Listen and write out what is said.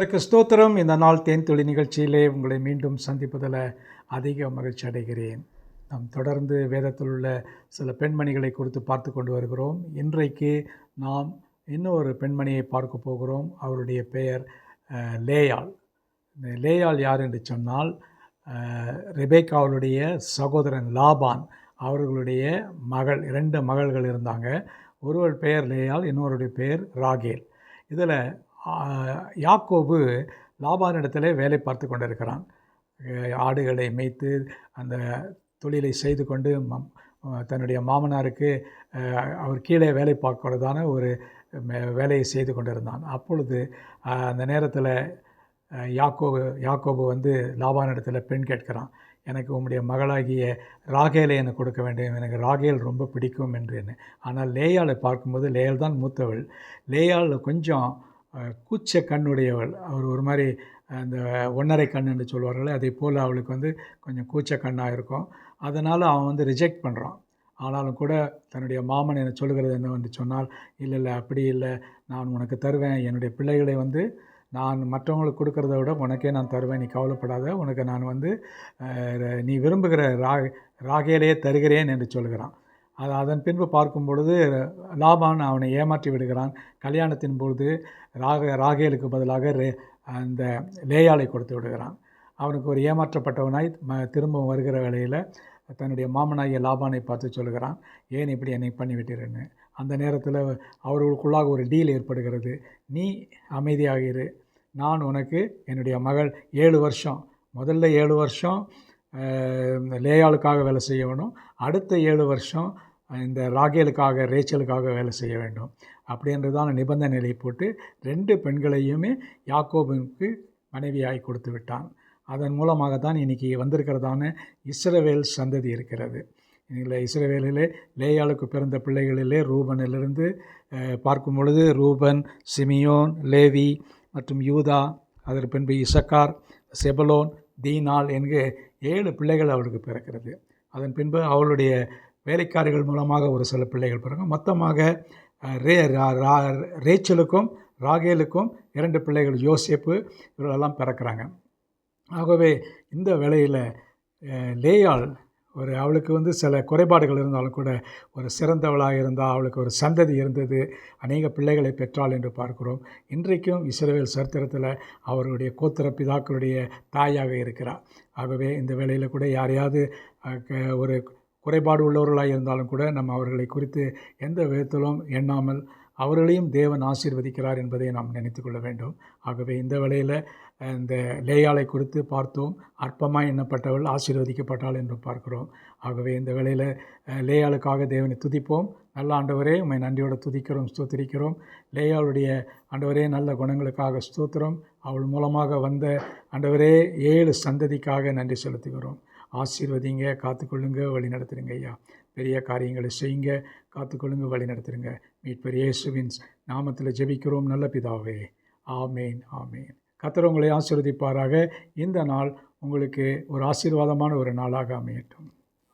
அதற்கு ஸ்தோத்திரம். இந்த நாள் தேன் தொழில் நிகழ்ச்சியிலே உங்களை மீண்டும் சந்திப்பதில் அதிக மகிழ்ச்சி அடைகிறேன். நாம் தொடர்ந்து வேதத்தில் உள்ள சில பெண்மணிகளை குறித்து பார்த்து கொண்டு வருகிறோம். இன்றைக்கு நாம் இன்னொரு பெண்மணியை பார்க்க போகிறோம். அவருடைய பெயர் லேயாள். இந்த லேயாள் யார் என்று சொன்னால் ரெபேக்காவுடைய சகோதரன் லாபான் அவர்களுடைய மகள் இரண்டு மகள்கள் இருந்தாங்க. ஒருவர் பெயர் லேயாள் இன்னொருடைய பெயர் ராகேல். இதில் யாக்கோபு லாபானிடத்தில் வேலை பார்த்து கொண்டிருக்கிறான். ஆடுகளை மேய்த்து அந்த தொழிலை செய்து கொண்டு மம் தன்னுடைய மாமனாருக்கு அவர் கீழே வேலை பார்க்கிறதான ஒரு வேலையை செய்து கொண்டிருந்தான். அப்பொழுது அந்த நேரத்தில் யாக்கோபு யாக்கோபு வந்து லாபானிடத்தில் பெண் கேட்கிறான். எனக்கு உம்முடைய மகளாகிய ராகேலை எனக்கு கொடுக்க வேண்டும். எனக்கு ராகேல் ரொம்ப பிடிக்கும் என்று ஆனால் லேயாளை பார்க்கும்போது லேயால் தான் மூத்தவள். லேயாலில் கொஞ்சம் கூச்ச கண்ணுடையவள் அவர் ஒரு மாதிரி அந்த ஒன்றரை கண் என்று சொல்வார்களே அதே போல் அவளுக்கு வந்து கொஞ்சம் கூச்ச கண்ணாக இருக்கும். அதனால் அவன் வந்து ரிஜெக்ட் பண்ணுறான் ஆனாலும் கூட தன்னுடைய மாமன் என்ன சொல்லுகிறது என்னவென்று சொன்னால் இல்லை இல்லை அப்படி இல்லை. நான் உனக்கு தருவேன். என்னுடைய பிள்ளைகளை வந்து நான் மற்றவங்களுக்கு கொடுக்கறத விட உனக்கே நான் தருவேன். நீ கவலைப்படாத. உனக்கு நான் வந்து நீ விரும்புகிற ரா ராகையிலேயே தருகிறேன் என்று சொல்கிறான் அது அதன் பின்பு பார்க்கும் பொழுது லாபான் அவனை ஏமாற்றி விடுகிறான். கல்யாணத்தின் பொழுது ராக ராகேலுக்கு பதிலாக ரே அந்த லேயாலை கொடுத்து விடுகிறான். அவனுக்கு ஒரு ஏமாற்றப்பட்டவனாய் ம திரும்பவும் வருகிற வேளையில் தன்னுடைய மாமனாகிய லாபானை பார்த்து சொல்கிறான் ஏன் இப்படி என்னை பண்ணிவிட்டீர்னு அந்த நேரத்தில் அவர்களுக்குள்ளாக ஒரு டீல் ஏற்படுகிறது. நீ அமைதியாக இரு நான் உனக்கு என்னுடைய மகள் ஏழு வருஷம். முதல்ல ஏழு வருஷம் லேயாளுக்காக வேலை செய்யணும் அடுத்த ஏழு வருஷம் இந்த ராகேலுக்காக ரேச்சலுக்காக வேலை செய்ய வேண்டும். அப்படின்றதான நிபந்தனையை போட்டு ரெண்டு பெண்களையுமே யாக்கோபுக்கு மனைவியாய் கொடுத்து விட்டான். அதன் மூலமாக தான் இன்றைக்கி வந்திருக்கிறதான இஸ்ரவேல் சந்ததி இருக்கிறது. இல்லை இஸ்ரவேலிலே லேயாளுக்கு பிறந்த பிள்ளைகளிலே ரூபனிலிருந்து பார்க்கும் பொழுது ரூபன் சிமியோன் லேவி மற்றும் யூதா அதற்கு பின்பு இசக்கார் செபலோன் தீனால் என்கிற ஏழு பிள்ளைகள் அவளுக்கு பிறக்கிறது. அதன் பின்பு அவளுடைய வேலைக்காரிகள் மூலமாக ஒரு சில பிள்ளைகள் பிறகு மொத்தமாக ரே ரா- ரா- ரேச்சலுக்கும் ராகேலுக்கும் இரண்டு பிள்ளைகள் யோசேப்பு இவர்களெல்லாம் பிறக்கிறாங்க. ஆகவே இந்த வேலையில் லேயாள் ஒரு அவளுக்கு வந்து சில குறைபாடுகள் இருந்தாலும் கூட ஒரு சிறந்தவளாக இருந்தால் அவளுக்கு ஒரு சந்ததி இருந்தது அநேக பிள்ளைகளை பெற்றாள் என்று பார்க்கிறோம். இன்றைக்கும் இஸ்ரவேல் சரித்திரத்தில் அவருடைய கோத்திர பிதாக்களுடைய தாயாக இருக்கிறார். ஆகவே இந்த வேலையில் கூட யாரையாவது க- ஒரு குறைபாடு உள்ளவர்களாக இருந்தாலும் கூட நம்ம அவர்களை குறித்து எந்த விதத்திலும் எண்ணாமல் அவர்களையும் தேவன் ஆசீர்வதிக்கிறார் என்பதை நாம் நினைத்து கொள்ள வேண்டும். ஆகவே இந்த வேளையில் இந்த லேயாளை குறித்து பார்த்தோம். அற்பமாக எண்ணப்பட்டவள் ஆசீர்வதிக்கப்பட்டாள் என்று பார்க்கிறோம். ஆகவே இந்த வேளையில் லேயாளுக்காக தேவனை துதிப்போம். நல்ல ஆண்டவரே உண்மை நன்றியோடு துதிக்கிறோம் ஸ்தோத்திரிக்கிறோம். லேயாளுடைய ஆண்டவரே நல்ல குணங்களுக்காக ஸ்தோத்திரம். அவள் மூலமாக வந்த ஆண்டவரே ஏழு சந்ததிக்காக நன்றி செலுத்துகிறோம். ஆசீர்வதிங்க காத்துக்கொள்ளுங்க வழி நடத்துருங்க ஐயா. பெரிய காரியங்களை செய்யுங்க காத்துக்கொள்ளுங்க வழி நடத்துருங்க மீட்பர் இயேசுவின் நாமத்தில் ஜெபிக்கிறோம் நல்ல பிதாவே. ஆமேன் ஆமேன். கர்த்தர் உங்களை ஆசீர்வதிப்பாராக. இந்த நாள் உங்களுக்கு ஒரு ஆசீர்வாதமான ஒரு நாளாக அமையட்டும்.